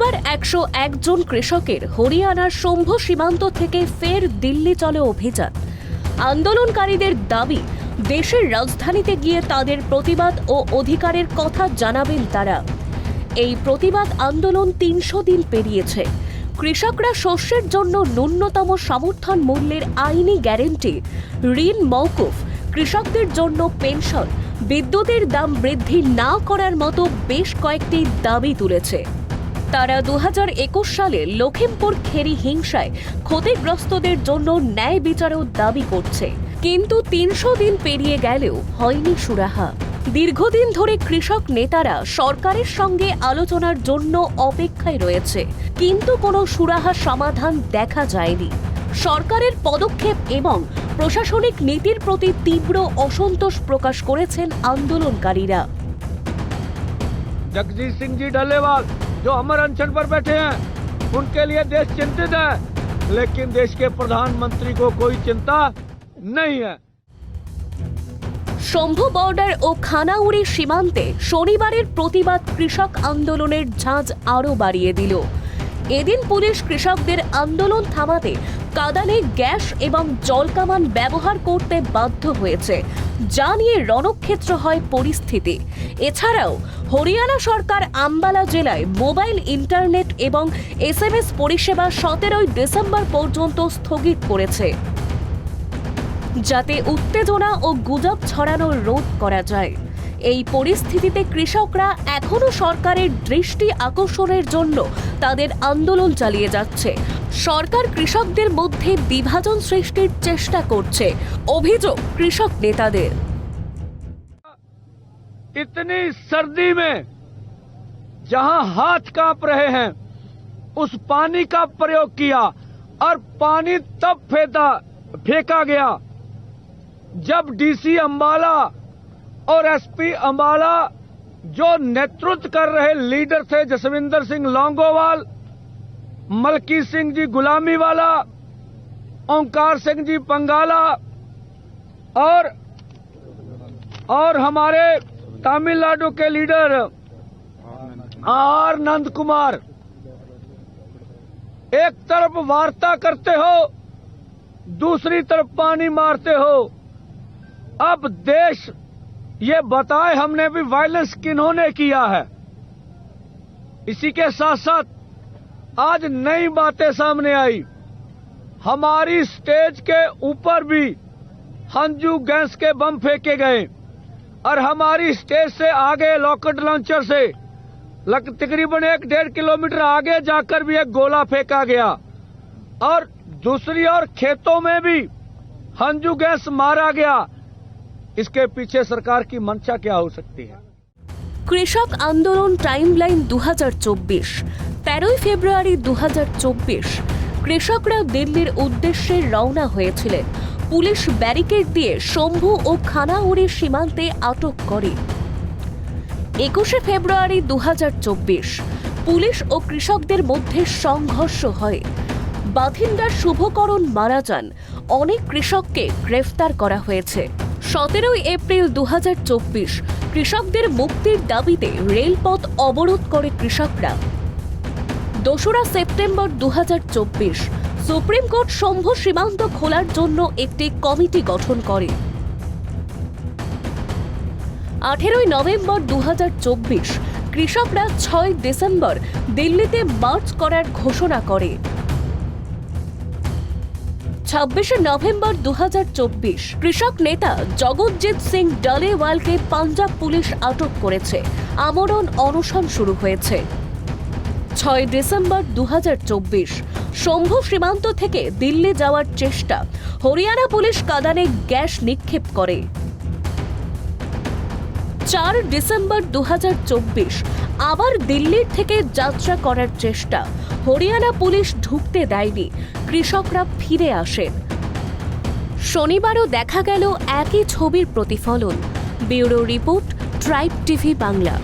শনিবার একশো একজন কৃষকের হরিয়ানার শম্ভু সীমান্ত থেকে ফের দিল্লি চলে অভিযান। আন্দোলনকারীদের দাবি, দেশের রাজধানীতে গিয়ে তাদের প্রতিবাদ ও অধিকারের কথা জানাবেন তারা। এই প্রতিবাদ আন্দোলন তিনশো দিন পেরিয়েছে। কৃষকরা শস্যের জন্য ন্যূনতম সমর্থন মূল্যের আইনি গ্যারেন্টি, ঋণ মৌকুফ কৃষকদের জন্য পেনশন, বিদ্যুতের দাম বৃদ্ধি না করার মতো বেশ কয়েকটি দাবি তুলেছে। তারা দু হাজার একুশ সালে লখিমপুর খেরি হিংসায় ক্ষতিগ্রস্তদের জন্য ন্যায় বিচারও দাবি করছে। কিন্তু তিনশো দিন পেরিয়ে গেলেও হয়নি সুরাহা। দীর্ঘদিন ধরে কৃষক নেতারা সরকারের সঙ্গে আলোচনার জন্য অপেক্ষায় রয়েছে। কিন্তু কোনো সুরাহা সমাধান দেখা যায়নি। সরকারের পদক্ষেপ এবং প্রশাসনিক নীতির প্রতি তীব্র অসন্তোষ প্রকাশ করেছেন আন্দোলনকারীরা। জগজিৎ সিং জি जो अमर अनशन पर बैठे हैं उनके लिए देश चिंतित है लेकिन देश के प्रधानमंत्री को कोई चिंता नहीं है শম্ভু বর্ডার ও খানাউড়ি সীমান্তে শনিবারের প্রতিবাদ কৃষক আন্দোলনের ঝাঁজ আরও বাড়িয়ে দিল এদিন পুলিশ কৃষকদের আন্দোলন থামাতে কাদানে গ্যাস এবং জলকামান ব্যবহার করতে বাধ্য হয়েছে। যা নিয়ে রণক্ষেত্র হয় পরিস্থিতি। এছাড়াও, হরিয়ানা সরকার আম্বালা জেলায় মোবাইল ইন্টারনেট এবং এসএমএস পরিষেবা সতেরোই ডিসেম্বর পর্যন্ত স্থগিত করেছে। যাতে উত্তেজনা ও গুজব ছড়ানো রোধ করা যায়। এই পরিস্থিতিতে কৃষকরা এখনও সরকারের দৃষ্টি আকর্ষণের জন্য তাদের আন্দোলন চালিয়ে যাচ্ছে। সরকার কৃষকদের মধ্যে বিভাজন সৃষ্টির চেষ্টা করছে অভিযোগ কৃষক নেতাদের इतनी सर्दी में जहां हाथ कांप रहे हैं उस पानी का प्रयोग किया और पानी तब फेंका फेंका गया जब डीसी अंबाला और एसपी अंबाला जो नेतृत्व कर रहे लीडर थे जसविंदर सिंह लौंगोवाल मलकी सिंह जी गुलामी वाला, ओंकार सिंह जी पंगाला, और और हमारे तमिलनाडु के लीडर आर नंद कुमार एक तरफ़ वार्ता करते हो, दूसरी तरफ़ पानी मारते हो। अब देश, ये बताए हमने भी वायलेंस किन्होंने किया है? इसी के साथ साथ आज नई बातें सामने आई हमारी स्टेज के ऊपर भी हंजू गैस के बम फेंके गए और हमारी स्टेज से आगे लॉकेट लॉन्चर से लग तकरीबन एक डेढ़ किलोमीटर आगे जाकर भी एक गोला फेंका गया और दूसरी ओर खेतों में भी हंजू गैस मारा गया इसके पीछे सरकार की मंशा क्या हो सकती है কৃষক আন্দোলন টাইমলাইন দু হাজার চব্বিশ তেরোই ফেব্রুয়ারি দু কৃষকরা দিল্লির উদ্দেশ্যে রওনা হয়েছিলেন। পুলিশ ব্যারিকেড দিয়ে শম্ভু ও খানাউড়ি সীমান্তে আটক করে। একুশে ফেব্রুয়ারি দু পুলিশ ও কৃষকদের মধ্যে সংঘর্ষ হয়। বাথিন্দার শুভকরণ মারা যান। অনেক কৃষককে গ্রেফতার করা হয়েছে। সতেরোই এপ্রিল দু হাজার চব্বিশ, কৃষকদের মুক্তির দাবিতে রেলপথ অবরোধ করে কৃষকরা। দোসরা সেপ্টেম্বর দুহাজার চব্বিশ। সুপ্রিম কোর্ট শম্ভু সীমান্ত খোলার জন্য একটি কমিটি গঠন করে। আঠেরোই নভেম্বর দু হাজার চব্বিশ, কৃষকরা ছয় ডিসেম্বর দিল্লিতে মার্চ করার ঘোষণা করে। ছাব্বিশে নভেম্বর দু হাজার চব্বিশ, কৃষক নেতা জগৎজিৎ সিং ডালেওয়ালকে পাঞ্জাব পুলিশ আটক করেছে। আমরণ অনশন শুরু হয়েছে। ছয় ডিসেম্বর দু হাজার চব্বিশ। শম্ভু সীমান্ত থেকে দিল্লি যাওয়ার চেষ্টা। হরিয়ানা পুলিশ কাদানে গ্যাস নিক্ষেপ করে। চার ডিসেম্বর দু হাজার চব্বিশ, আবার দিল্লির থেকে যাত্রা করার চেষ্টা। হরিয়ানা পুলিশ ঢুকতে দেয়নি, কৃষকরা ফিরে আসেন। শনিবারও দেখা গেল একই ছবির প্রতিফলন। Bureau report, Tribe TV Bangla.